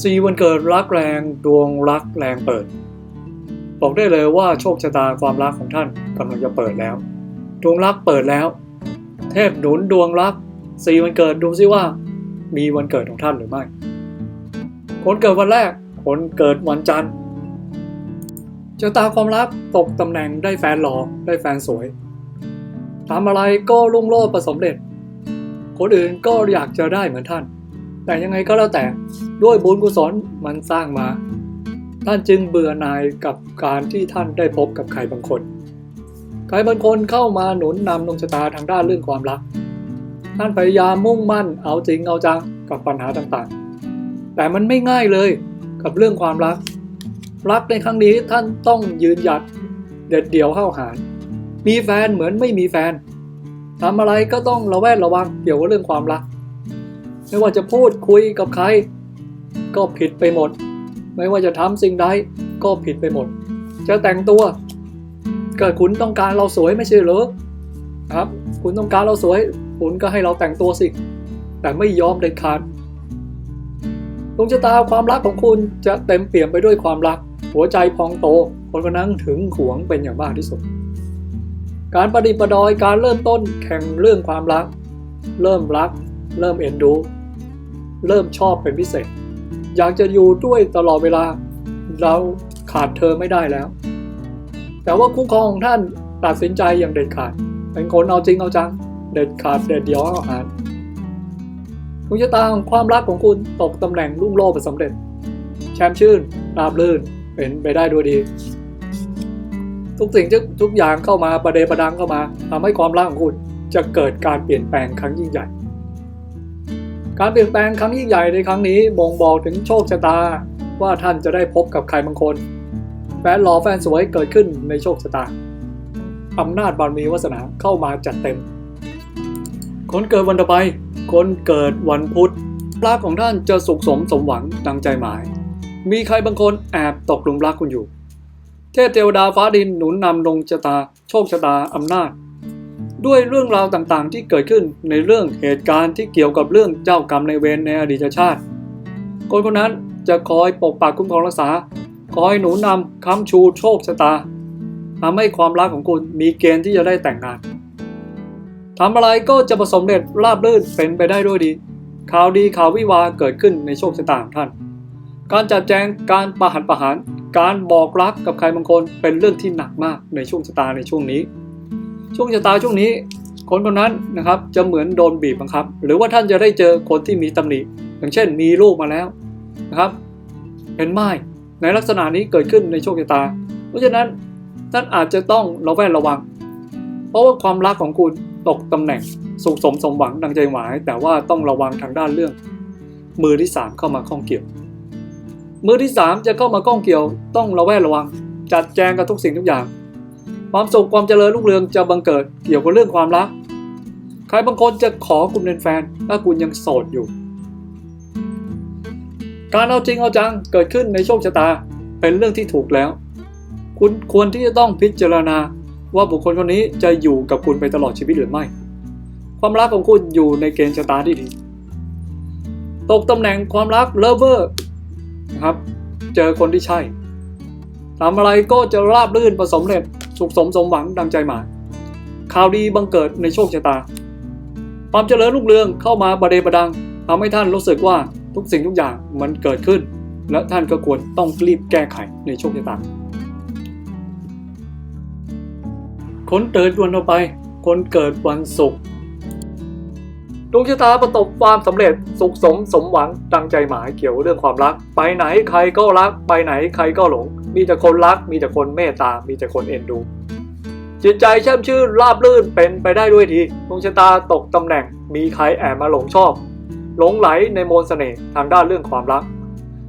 สี่วันเกิดรักแรงดวงรักแรงเปิด บอกได้เลยว่าโชคชะตาความรักของท่านกำลังจะเปิดแล้ว ดวงรักเปิดแล้ว เทพหนุนดวงรักสี่วันเกิดดูซิว่า มีวันเกิดของท่านหรือไม่ คนเกิดวันแรก คนเกิดวันจันทร์ชะตาความรักตกตำแหน่งได้แฟนหล่อได้แฟนสวยทำอะไรก็รุ่งโรจน์ประสมเร็จ คนอื่นก็อยากจะได้เหมือนท่าน แต่ยังไงก็แล้วแต่ด้วยบุญกุศลมันสร้างมา ท่านจึงเบื่อหน่ายกับการที่ท่านได้พบกับใครบางคนใครบางคนเข้ามาหนุนนำดวงชะตาทางด้านเรื่องความรัก ท่านพยายามมุ่งมั่นเอาจริงเอาจังกับปัญหาต่างๆ แต่มันไม่ง่ายเลยกับเรื่องความรัก รักในครั้งนี้ท่านต้องยืนหยัดเด็ดเดี่ยวเข้าหารมีแฟนเหมือนไม่มีแฟนทำอะไรก็ต้องระแวดระวังเกี่ยวกับเรื่องความรัก ไม่ว่าจะพูดคุยกับใคร ก็ผิดไปหมด ไม่ว่าจะทำสิ่งใดก็ผิดไปหมด จะแต่งตัวเกิดคุณต้องการเราสวยไม่ใช่เหรอครับ คุณต้องการเราสวย คุณก็ให้เราแต่งตัวสิ แต่ไม่ยอมเด็ดขาดดวงชะตาความรักของคุณจะเต็มเปี่ยมไปด้วยความรัก หัวใจพองโต คนคนนั้นถึงหวงเป็นอย่างมากที่สุด การประดิษฐ์ประดอยการเริ่มต้นแข่งเรื่องความรัก เริ่มรัก เริ่มเอ็นดู เริ่มชอบเป็นพิเศษ อยากจะอยู่ด้วยตลอดเวลา เราขาดเธอไม่ได้แล้ว แต่ว่าคู่ครองของท่านตัดสินใจอย่างเด็ดขาด เป็นคนเอาจริงเอาจัง เด็ดขาดเด็ดเดียวอาหารดวงชะตาของความรักของคุณตกตำแหน่งลุ่งโลดเป็นสำเร็จ แชมชื่นราบลื่นเป็นไปได้ด้วยดี ทุกสิ่งทุกทุกอย่างเข้ามาประเดประดังเข้ามาทำให้ความรักของคุณจะเกิดการเปลี่ยนแปลงครั้งยิ่งใหญ่ การเปลี่ยนแปลงครั้งยิ่งใหญ่ในครั้งนี้บ่งบอกถึงโชคชะตาว่าท่านจะได้พบกับใครบางคนแฟนหล่อแฟนสวยเกิดขึ้นในโชคชะตาอำนาจบารมีวาสนาเข้ามาจัดเต็ม คนเกิดวันต่อไป คนเกิดวันพุธรักของท่านจะสุขสมสมหวังดังใจหมาย มีใครบางคนแอบตกหลุมรักคุณอยู่ เทพเทวดาฟ้าดินหนุนนำดวงชะตา โชคชะตาอำนาจ ด้วยเรื่องราวต่างๆ ที่เกิดขึ้นในเรื่องเหตุการณ์ที่เกี่ยวกับเรื่องเจ้ากรรมในเวรในอดีตชาติ คนคนนั้นจะคอยปกปักคุ้มครองรักษา คอยหนุนนำค้ำชูโชคชะตาทำให้ความรักของคุณมีเกณฑ์ที่จะได้แต่งงานทำอะไรก็จะประสบเร็จราบรื่นเป็นไปได้ด้วยดี ข่าวดีข่าววิวาเกิดขึ้นในโชคชะตาของท่าน การจัดแจงการประหัตประหาร การบอกรักกับใครบางคนเป็นเรื่องที่หนักมากในช่วงชะตาในช่วงนี้ ช่วงชะตาช่วงนี้ คนคนนั้นนะครับจะเหมือนโดนบีบบังคับ หรือว่าท่านจะได้เจอคนที่มีตำหนิอย่างเช่น มีลูกมาแล้วนะครับ เป็นไม้ในลักษณะนี้เกิดขึ้นในโชคชะตา เพราะฉะนั้นท่านอาจจะต้องระแวดระวัง เพราะว่าความรักของคุณตกตำแหน่งสุขสมสมหวังดังใจหมาย แต่ว่าต้องระวังทางด้านเรื่อง มือที่สามเข้ามาข้องเกี่ยว มือที่สามจะเข้ามาข้องเกี่ยว ต้องระแวดระวัง จัดแจงกับทุกสิ่งทุกอย่าง ความสุขความเจริญรุ่งเรืองจะบังเกิดเกี่ยวกับเรื่องความรัก ใครบางคนจะขอคุณเป็นแฟน ถ้าคุณยังโสดอยู่ การเอาจริงเอาจังเกิดขึ้นในโชคชะตาเป็นเรื่องที่ถูกแล้ว คุณควรที่จะต้องพิจารณาว่าบุคคลคนนี้จะอยู่กับคุณไปตลอดชีวิตหรือไม่ ความรักของคุณอยู่ในเกณฑ์ชะตาที่ดี ตกตำแหน่งความรักเลิฟเวอร์นะครับ เจอคนที่ใช่ทำอะไรก็จะราบรื่นประสมเร็จ สุขสมสมหวังดังใจหมายข่าวดีบังเกิดในโชคชะตา ความเจริญรุ่งเรืองเข้ามาประเดประดังทำให้ท่านรู้สึกว่าทุกสิ่งทุกอย่างมันเกิดขึ้น และท่านก็ควรต้องรีบแก้ไขในโชคชะตาคนเกิดวันต่อไป คนเกิดวันศุกร์ดวงชะตาประสบความสำเร็จสุขสมสมหวังดังใจหมายเกี่ยวเรื่องความรัก ไปไหนใครก็รัก ไปไหนใครก็หลง มีแต่คนรัก มีแต่คนเมตตา มีแต่คนเอ็นดู จิตใจแช่มชื่นราบรื่นเป็นไปได้ด้วยดีดวงชะตาตกตำแหน่ง มีใครแอบมาหลงชอบ หลงไหลในมนต์เสน่ห์ทางด้านเรื่องความรัก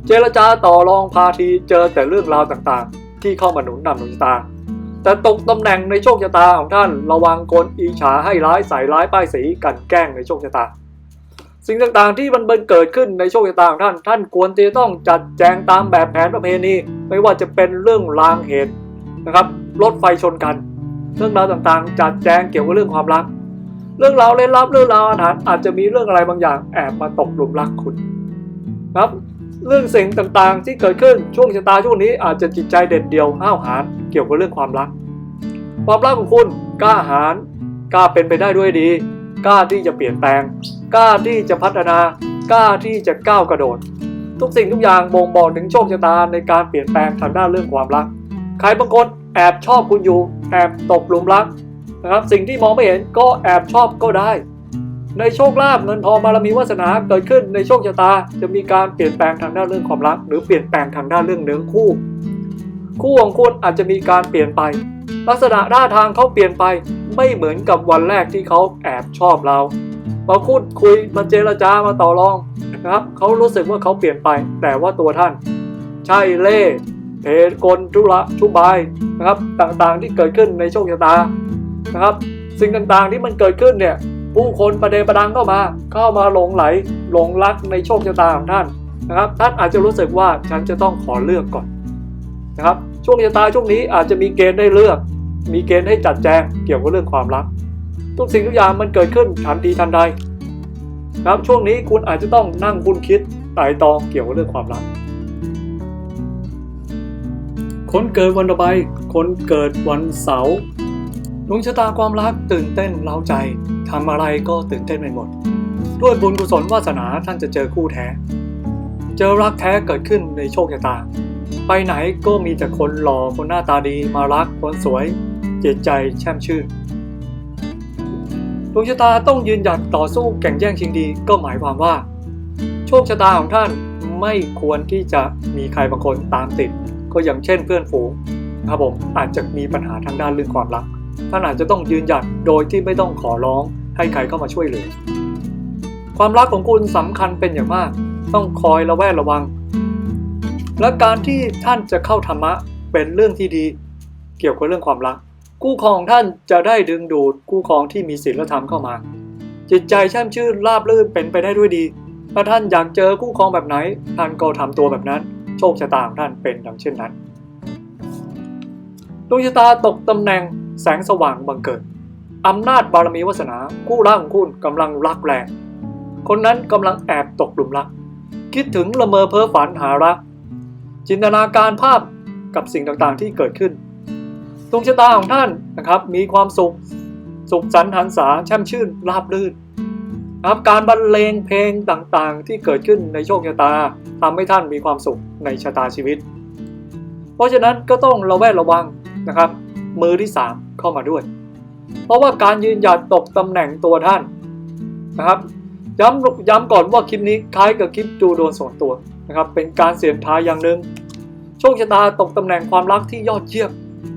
เจรจาต่อรองพาทีเจอแต่เรื่องราวต่างๆ ที่เข้ามาหนุนนำดวงชะตา แต่ตกตำแหน่งในโชคชะตาของท่านระวังคนอีฉาให้ร้ายใส่ร้ายป้ายสีกันแกล้งในโชคชะตาสิ่งต่างๆที่มันเกิดขึ้นในโชคชะตาของท่าน ท่านควรจะต้องจัดแจงตามแบบแผนประเพณี ไม่ว่าจะเป็นเรื่องรางเหตุนะครับรถไฟชนกัน เรื่องราวต่างๆ จัดแจงเกี่ยวกับเรื่องความรัก เรื่องราวเล่นลับเรื่องราวอาถรรพ์อาจจะมีเรื่องอะไรบางอย่างแอบมาตกหลุมรักคุณครับ เรื่องสิ่งต่างๆ ที่เกิดขึ้นช่วงชะตาช่วงนี้อาจจะจิตใจเด็ดเดี่ยวห้าวหาญเกี่ยวกับเรื่องความรัก ความรักของคุณกล้าหาญกล้าเป็นไปได้ด้วยดีกล้าที่จะเปลี่ยนแปลง กล้าที่จะพัฒนากล้าที่จะก้าวกระโดด ทุกสิ่งทุกอย่างบ่งบอกถึงโชคชะตาในการเปลี่ยนแปลงทางด้านเรื่องความรัก ใครบางคนแอบชอบคุณอยู่ แอบตกหลุมรักนะครับสิ่งที่มองไม่เห็นก็แอบชอบก็ได้ ในโชคลาภเงินทองบารมีวาสนาเกิดขึ้นในโชคชะตา จะมีการเปลี่ยนแปลงทางด้านเรื่องความรัก หรือเปลี่ยนแปลงทางด้านเรื่องเนื้อคู่ คู่ของคุณอาจจะมีการเปลี่ยนไป ลักษณะท่าทางเขาเปลี่ยนไปไม่เหมือนกับวันแรกที่เขาแอบชอบเรา มาพูดคุยมาเจรจามาต่อรองนะครับเขารู้สึกว่าเขาเปลี่ยนไป แต่ว่าตัวท่าน ใช่เล่เพกลทุระชุบายนะครับ ต่างๆที่เกิดขึ้นในโชคชะตานะครับ สิ่งต่างๆที่มันเกิดขึ้นเนี่ยผู้คนประเดประดังเข้ามา เข้ามาหลงไหลหลงรักในโชคชะตาของท่านนะครับ ท่านอาจจะรู้สึกว่าฉันจะต้องขอเลือกก่อนนะครับช่วงชะตาช่วงนี้อาจจะมีเกณฑ์ได้เลือก มีเกณฑ์ให้จัดแจงเกี่ยวกับเรื่องความรัก ทุกสิ่งทุกอย่างมันเกิดขึ้นทันทีทันใดครับช่วงนี้คุณอาจจะต้องนั่งคุณคิดไต่ตองเกี่ยวกับเรื่องความรัก คนเกิดวันต่อไป คนเกิดวันเสาร์ดวงชะตาความรักตื่นเต้นเร้าใจทำอะไรก็ตื่นเต้นไปหมด ด้วยบุญกุศลวาสนาท่านจะเจอคู่แท้ เจอรักแท้เกิดขึ้นในโชคชะตา ไปไหนก็มีแต่คนหล่อคนหน้าตาดีมารักคนสวย จิตใจแช่มชื่น ดวงชะตาต้องยืนหยัดต่อสู้แข่งแย่งชิงดี ก็หมายความว่า โชคชะตาของท่านไม่ควรที่จะมีใครบางคนตามติด ก็อย่างเช่นเพื่อนฝูงนะครับผมอาจจะมีปัญหาทางด้านเรื่องความรัก ท่านอาจจะต้องยืนหยัดโดยที่ไม่ต้องขอร้องให้ใครเข้ามาช่วยเหลือความรักของคุณสำคัญเป็นอย่างมาก ต้องคอยระแวดระวัง และการที่ท่านจะเข้าธรรมะเป็นเรื่องที่ดี เกี่ยวกับเรื่องความรัก คู่ครองท่านจะได้ดึงดูดคู่ครองที่มีศีลธรรมเข้ามา จิตใจแช่มชื่นราบรื่นเป็นไปได้ด้วยดี ถ้าท่านอยากเจอคู่ครองแบบไหน ท่านก็ทำตัวแบบนั้น โชคชะตาของท่านเป็นดังเช่นนั้นดวงชะตาตกตำแหน่งแสงสว่างบังเกิดอำนาจบารมีวาสนาคู่รักของคุณกำลังรักแรงคนนั้นกำลังแอบตกหลุมรัก คิดถึงละเมอเพ้อฝันหารักจินตนาการภาพกับสิ่งต่างๆที่เกิดขึ้น ดวงชะตาของท่านนะครับ มีความสุข สุขสันต์หันษาแช่มชื่นราบรื่นนะครับการบรรเลงเพลงต่างๆ ที่เกิดขึ้นในโชคชะตาทำให้ท่านมีความสุขในชะตาชีวิต เพราะฉะนั้นก็ต้องระแวดระวังนะครับ มือที่ 3 เข้ามาด้วย เพราะว่าการยืนหยัดตกตำแหน่งตัวท่านนะครับย้ำย้ำก่อนว่าคลิปนี้คล้ายกับคลิปดูโดนส่วนตัวนะครับเป็นการเสี่ยงทายอย่างหนึ่งโชคชะตาตกตำแหน่งความรักที่ยอดเยี่ยม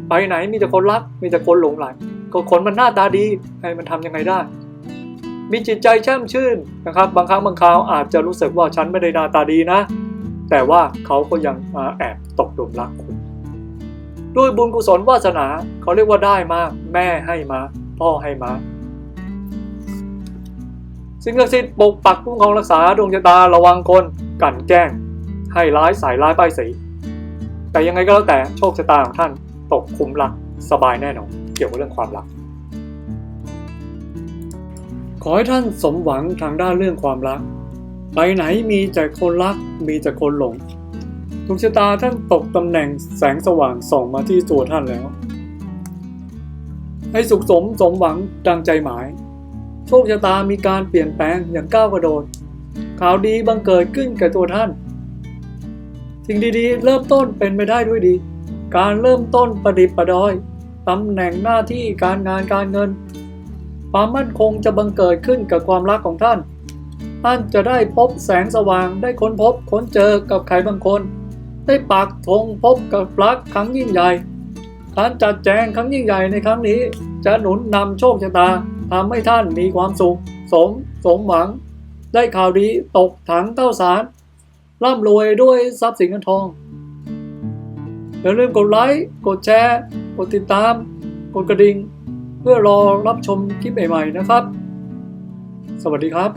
ไปไหนมีแต่คนรัก มีแต่คนหลงไหลก็คนมันหน้าตาดีให้มันทำยังไงได้ มีจิตใจแช่มชื่นนะครับ บางครั้งบางคราวอาจจะรู้สึกว่าฉันไม่ได้หน้าตาดีนะ แต่ว่าเขาก็ยังมาแอบตกหลุมรักคุณด้วยบุญกุศลวาสนาเขาเรียกว่าได้มาแม่ให้มา พ่อให้มา สิ่งศักดิ์สิทธิ์ปกปักคุ้มครองรักษาดวงชะตาระวังคนกันแกล้ง ให้ร้ายสายร้ายป้ายสีแต่ยังไงก็แล้วแต่โชคชะตาของท่าน ตกคุ้มหลักสบายแน่นอนเกี่ยวกับเรื่องความรัก ขอให้ท่านสมหวังทางด้านเรื่องความรัก ไปไหนมีแต่คนรักมีแต่คนหลงดวงชะตาท่านตกตำแหน่งแสงสว่างส่องมาที่ตัวท่านแล้ว ให้สุขสมสมหวังดังใจหมาย โชคชะตามีการเปลี่ยนแปลงอย่างก้าวกระโดด ข่าวดีบังเกิดขึ้นแก่ตัวท่าน สิ่งดีๆ เริ่มต้นเป็นไปได้ด้วยดี การเริ่มต้นประดิษฐ์ประดอยตำแหน่งหน้าที่การงานการเงิน ความมั่นคงจะบังเกิดขึ้นกับความรักของท่าน ท่านจะได้พบแสงสว่างได้ค้นพบค้นเจอกับใครบางคน ได้ปากธงพบกับรักครั้งยิ่งใหญ่ การจัดแจงครั้งยิ่งใหญ่ในครั้งนี้ จะหนุนนำโชคชะตาทำให้ท่านมีความสุข สม สมหวัง ได้ข่าวดีตกถังเต้าสารร่ำรวยด้วยทรัพย์สินเงินทอง อย่าลืมกดไลค์ กดแชร์ กดติดตาม กดกระดิ่ง เพื่อรอรับชมคลิปใหม่ๆนะครับ สวัสดีครับ